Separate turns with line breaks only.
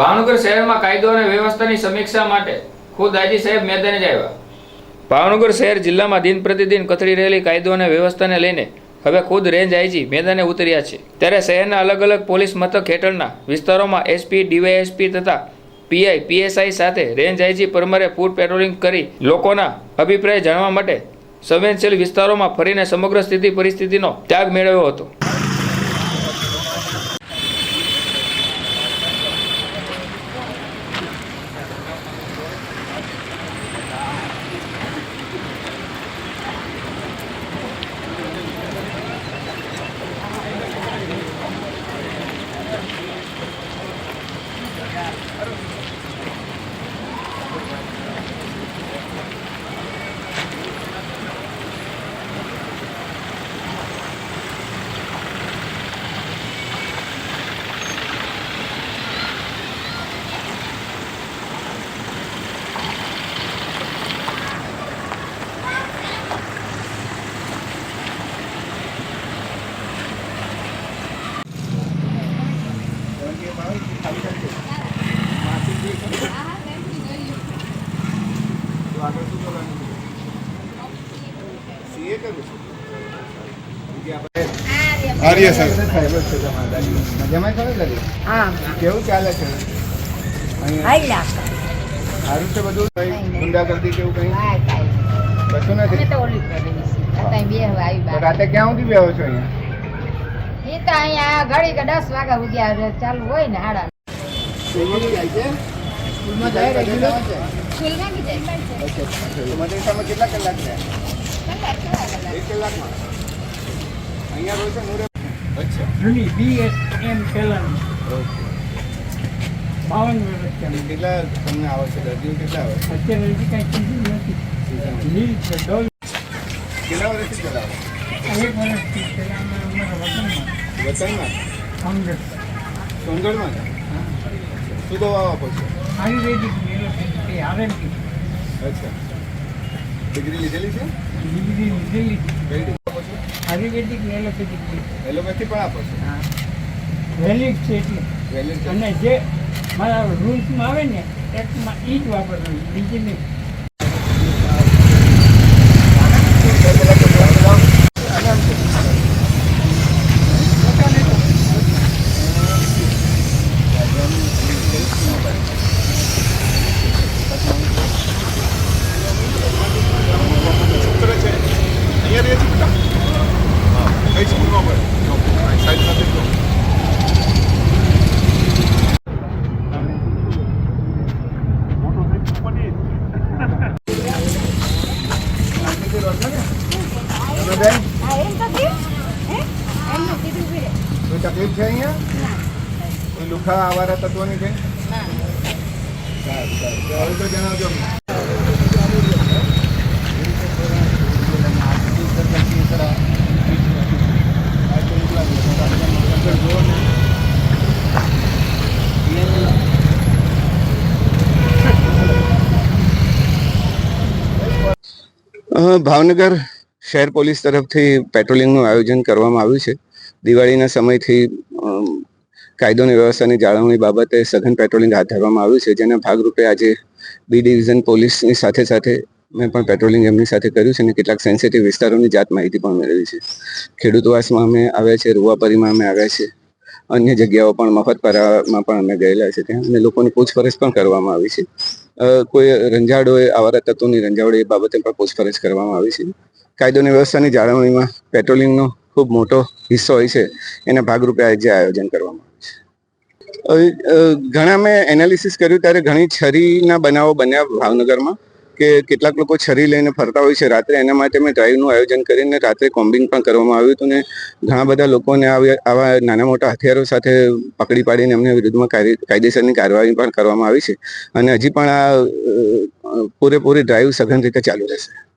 ભાવનગર શહેરમાં કાયદો અને વ્યવસ્થાની સમીક્ષા માટે ખુદ આજી સાહેબ મેદાને જ આવ્યા. ભાવનગર શહેર જિલ્લામાં દિન પ્રતિદિન કથળી રહેલી કાયદો અને વ્યવસ્થાને લઈને હવે ખુદ રેન્જ આઈજી મેદાને ઉતર્યા છે. ત્યારે શહેરના અલગ અલગ પોલીસ મથક હેઠળના વિસ્તારોમાં એસપી, ડીવાયએસપી તથા પીઆઈ, પીએસઆઈ સાથે રેન્જ આઈજી પરમારે ફૂડ પેટ્રોલિંગ કરી લોકોના અભિપ્રાય જાણવા માટે સંવેદનશીલ વિસ્તારોમાં ફરીને સમગ્ર સ્થિતિ પરિસ્થિતિનો ત્યાગ મેળવ્યો હતો.
આર્ય સર.
મજામાં દાદી
હા.
કેવું ચાલે છે? અહીંયા સારું છે બધું? કઈ ગુંડાગર્દી કેવું કઈ?
કાંઈ કાંઈ
કશું નથી?
ઓલી કરી અત્યારે બે આવી
તો
બાર.
રાતે ક્યાં સુધી બેહો છો અહીંયા?
એ તો અહીંયા ઘડી કે દસ વાગ્યા સુધી ચાલુ હોય ને હાડા.
સ્કૂલમાં જાય છે? મદરસામાં કેટલા કલાક રહ્યા એક કલાકમાં? અહીંયા છો નૂરે અચ્છા.
જૂની બી એમ પહેલાની બાવન વર્ષ
કેટલા તમને આવે છે? દર્દીઓ કેટલા આવે છે?
અત્યારે હજી કાંઈ કીધું નથી. છે. ડોલ.
કેટલા વર્ષથી ચલાવો?
એક વર્ષથી પહેલા અમારા વતનમાં.
વતનમાં?
કોંગ્રેસ
સોનગઢમાં શું દવા આપો છો?
આયુર્વેદિક મેલોપેથી આરએમપી
અચ્છા. ડિગ્રી લીધેલી છે?
ડિગ્રી લીધેલી
કઈ
આયુર્વેદિક મેલોપેથિક
એલોપેથી પણ આપો છો?
હા. વેલિડ છે એટલે.
વેલિડ
અને જે મારા રૂલ્સમાં આવે ને એક્ટમાં એ જ વાપરવાનું બીજી નહીં
છોકરા છે અહીંયા રહે છે બેટા હા કઈ સ્કૂલમાં પડે સાઈડ
બેન કોઈ તકલીફ છે અહીંયા કોઈ લુખા આવારા તત્વોની છે સારું સારું હવે તો જણાવજો
ભાવનગર શહેર પોલીસ તરફથી પેટ્રોલિંગનું આયોજન કરવામાં આવ્યું છે. દિવાળીના સમયથી કાયદોની વ્યવસ્થાની જાળવણી બાબતે સઘન પેટ્રોલિંગ હાથ ધરવામાં આવ્યું છે, જેના ભાગરૂપે આજે બી ડિવિઝન પોલીસની સાથે સાથે મેં પણ પેટ્રોલિંગ એમની સાથે કર્યું છે અને કેટલાક સેન્સિટિવ વિસ્તારોની જાત માહિતી પણ મેળવી છે. ખેડૂતવાસમાં અમે આવ્યા છે રૂવાપરીમાં અમે આવ્યા છે અન્ય જગ્યાઓ પણ મફતપરામાં પણ અમે ગયેલા છે ત્યાં અને લોકોની પૂછપરછ પણ કરવામાં આવી છે. કોઈ રંજાડોએ આવારા તત્વોની રંજાડો એ બાબતે પણ પૂછપરછ કરવામાં આવી છે. કાયદોની વ્યવસ્થાની જાળવણીમાં પેટ્રોલિંગનો ખૂબ મોટો હિસ્સો હોય છે. એના ભાગરૂપે આજે આયોજન કરવામાં આવ્યું છે. ઘણા મેં એનાલિસિસ કર્યું ત્યારે ઘણી છરીના બનાવો બન્યા ભાવનગરમાં. કે કેટલાક લોકો છરી લઈને ફરતા હોય છે. રાત્રે એના માટે મેં ડ્રાઈવનું આયોજન કરીને રાત્રે કોમ્બિંગ પણ કરવામાં આવ્યું હતું ને ઘણા બધા લોકોને આવી- નાના મોટા હથિયારો સાથે પકડી પાડીને એમને વિરુદ્ધમાં કાયદે- કાયદેસરની કાર્યવાહી પણ કરવામાં આવી છે. અને હજી પણ આ પૂરેપૂરી ડ્રાઈવ સઘન રીતે ચાલુ રહેશે.